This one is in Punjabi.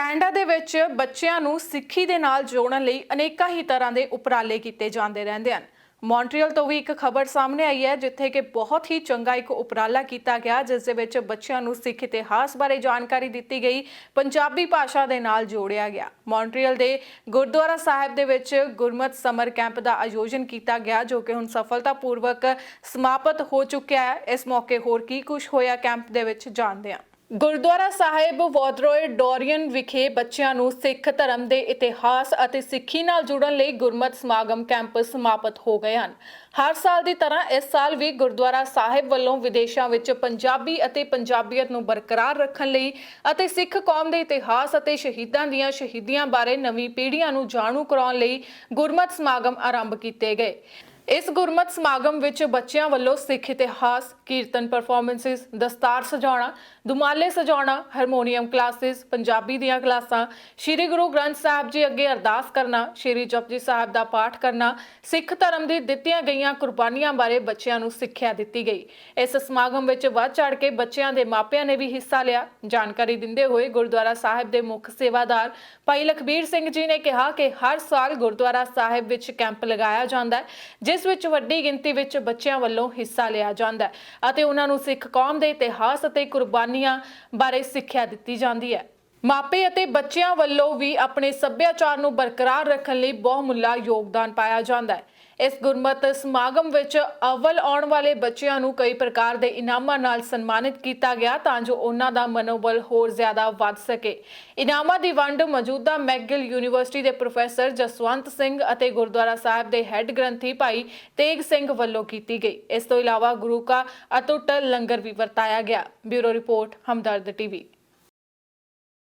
ਕੈਨੇਡਾ ਦੇ ਵਿੱਚ ਬੱਚਿਆਂ ਨੂੰ ਸਿੱਖੀ ਦੇ ਨਾਲ ਜੋੜਨ ਲਈ ਅਨੇਕਾਂ ਹੀ ਤਰ੍ਹਾਂ ਦੇ ਉਪਰਾਲੇ ਕੀਤੇ ਜਾਂਦੇ ਰਹਿੰਦੇ ਹਨ। ਮੌਂਟਰੀਅਲ ਤੋਂ ਵੀ ਇੱਕ ਖਬਰ ਸਾਹਮਣੇ ਆਈ ਹੈ, ਜਿੱਥੇ ਕਿ ਬਹੁਤ ਹੀ ਚੰਗਾ ਇੱਕ ਉਪਰਾਲਾ ਕੀਤਾ ਗਿਆ, ਜਿਸ ਦੇ ਵਿੱਚ ਬੱਚਿਆਂ ਨੂੰ ਸਿੱਖ ਇਤਿਹਾਸ ਬਾਰੇ ਜਾਣਕਾਰੀ ਦਿੱਤੀ ਗਈ, ਪੰਜਾਬੀ ਭਾਸ਼ਾ ਦੇ ਨਾਲ ਜੋੜਿਆ ਗਿਆ। ਮੌਂਟਰੀਅਲ ਦੇ ਗੁਰਦੁਆਰਾ ਸਾਹਿਬ ਦੇ ਵਿੱਚ ਗੁਰਮਤ ਸਮਰ ਕੈਂਪ ਦਾ ਆਯੋਜਨ ਕੀਤਾ ਗਿਆ, ਜੋ ਕਿ ਹੁਣ ਸਫਲਤਾਪੂਰਵਕ ਸਮਾਪਤ ਹੋ ਚੁੱਕਿਆ ਹੈ। ਇਸ ਮੌਕੇ ਹੋਰ ਕੀ ਕੁਝ ਹੋਇਆ, ਕੈਂਪ ਦੇ ਵਿੱਚ ਜਾਣਦੇ ਹਾਂ। ਗੁਰਦੁਆਰਾ ਸਾਹਿਬ ਵੋਦਰੋਏ ਡੋਰੀਅਨ ਵਿਖੇ ਬੱਚਿਆਂ ਨੂੰ ਸਿੱਖ ਧਰਮ ਦੇ ਇਤਿਹਾਸ ਅਤੇ ਸਿੱਖੀ ਨਾਲ ਜੁੜਨ ਲਈ ਗੁਰਮਤ ਸਮਾਗਮ ਕੈਂਪ ਸਮਾਪਤ ਹੋ ਗਏ ਹਨ। ਹਰ ਸਾਲ ਦੀ ਤਰ੍ਹਾਂ ਇਸ ਸਾਲ ਵੀ ਗੁਰਦੁਆਰਾ ਸਾਹਿਬ ਵੱਲੋਂ ਵਿਦੇਸ਼ਾਂ ਵਿੱਚ ਪੰਜਾਬੀ ਅਤੇ ਪੰਜਾਬੀਅਤ ਨੂੰ ਬਰਕਰਾਰ ਰੱਖਣ ਲਈ ਅਤੇ ਸਿੱਖ ਕੌਮ ਦੇ ਇਤਿਹਾਸ ਅਤੇ ਸ਼ਹੀਦਾਂ ਦੀਆਂ ਸ਼ਹੀਦੀਆਂ ਬਾਰੇ ਨਵੀਂ ਪੀੜ੍ਹੀਆਂ ਨੂੰ ਜਾਣੂ ਕਰਾਉਣ ਲਈ ਗੁਰਮਤ ਸਮਾਗਮ ਆਰੰਭ ਕੀਤੇ ਗਏ। ਇਸ ਗੁਰਮਤ ਸਮਾਗਮ ਵਿੱਚ ਬੱਚਿਆਂ ਵੱਲੋਂ ਸਿੱਖ ਇਤਿਹਾਸ, ਕੀਰਤਨ ਪਰਫਾਰਮੈਂਸਿਸ ਦਸਤਾਰ ਸਜਾਉਣਾ, ਦੁਮਾਲੇ ਸਜਾਉਣਾ ਹਾਰਮੋਨੀਅਮ ਕਲਾਸਿਸ ਪੰਜਾਬੀ ਦੀਆਂ ਕਲਾਸਾਂ, ਸ੍ਰੀ ਗੁਰੂ ਗ੍ਰੰਥ ਸਾਹਿਬ ਜੀ ਅੱਗੇ ਅਰਦਾਸ ਕਰਨਾ, ਸ੍ਰੀ ਜਪਜੀ ਸਾਹਿਬ ਦਾ ਪਾਠ ਕਰਨਾ, ਸਿੱਖ ਧਰਮ ਦੀ ਦਿੱਤੀਆਂ ਗਈਆਂ ਕੁਰਬਾਨੀਆਂ ਬਾਰੇ ਬੱਚਿਆਂ ਨੂੰ ਸਿੱਖਿਆ ਦਿੱਤੀ ਗਈ। ਇਸ ਸਮਾਗਮ ਵਿੱਚ ਵੱਧ ਚੜ ਕੇ ਬੱਚਿਆਂ ਦੇ ਮਾਪਿਆਂ ਨੇ ਵੀ ਹਿੱਸਾ ਲਿਆ। ਜਾਣਕਾਰੀ ਦਿੰਦੇ ਹੋਏ ਗੁਰਦੁਆਰਾ ਸਾਹਿਬ ਦੇ ਮੁੱਖ ਸੇਵਾਦਾਰ ਭਾਈ ਲਖਬੀਰ ਸਿੰਘ ਜੀ ਨੇ ਕਿਹਾ ਕਿ ਹਰ ਸਾਲ ਗੁਰਦੁਆਰਾ ਸਾਹਿਬ ਵਿੱਚ ਕੈਂਪ ਲਗਾਇਆ ਜਾਂਦਾ ਹੈ, ਜਿਸ ਵਿੱਚ ਵੱਡੀ ਗਿਣਤੀ ਵਿੱਚ ਬੱਚਿਆਂ ਵੱਲੋਂ ਹਿੱਸਾ ਲਿਆ ਜਾਂਦਾ ਹੈ ਅਤੇ ਉਹਨਾਂ ਨੂੰ ਸਿੱਖ ਕੌਮ ਦੇ ਇਤਿਹਾਸ ਅਤੇ ਕੁਰਬਾਨੀਆਂ ਬਾਰੇ ਸਿੱਖਿਆ ਦਿੱਤੀ ਜਾਂਦੀ ਹੈ। ਮਾਪੇ ਅਤੇ ਬੱਚਿਆਂ ਵੱਲੋਂ ਵੀ ਆਪਣੇ ਸੱਭਿਆਚਾਰ ਨੂੰ ਬਰਕਰਾਰ ਰੱਖਣ ਲਈ ਬਹੁਮੁੱਲਾ ਯੋਗਦਾਨ ਪਾਇਆ ਜਾਂਦਾ ਹੈ। ਇਸ ਗੁਰਮਤ ਸਮਾਗਮ ਵਿੱਚ ਅਵਲ ਆਉਣ ਵਾਲੇ ਬੱਚਿਆਂ ਨੂੰ ਕਈ ਪ੍ਰਕਾਰ ਦੇ ਇਨਾਮਾਂ ਨਾਲ ਸਨਮਾਨਿਤ ਕੀਤਾ ਗਿਆ ਤਾਂ ਜੋ ਉਹਨਾਂ ਦਾ ਮਨੋਬਲ ਹੋਰ ਜ਼ਿਆਦਾ ਵੱਧ ਸਕੇ। ਇਨਾਮਾਂ ਦੀ ਵੰਡ ਮੌਜੂਦਾ ਮੈਗਿਲ ਯੂਨੀਵਰਸਿਟੀ ਦੇ ਪ੍ਰੋਫੈਸਰ ਜਸਵੰਤ ਸਿੰਘ ਅਤੇ ਗੁਰਦੁਆਰਾ ਸਾਹਿਬ ਦੇ ਹੈੱਡ ਗ੍ਰੰਥੀ ਭਾਈ ਤੇਗ ਸਿੰਘ ਵੱਲੋਂ ਕੀਤੀ ਗਈ। ਇਸ ਤੋਂ ਇਲਾਵਾ ਗੁਰੂ ਕਾ ਅਤੁੱਟ ਲੰਗਰ ਵੀ ਵਰਤਾਇਆ ਗਿਆ। Bureau report, Hamdard TV.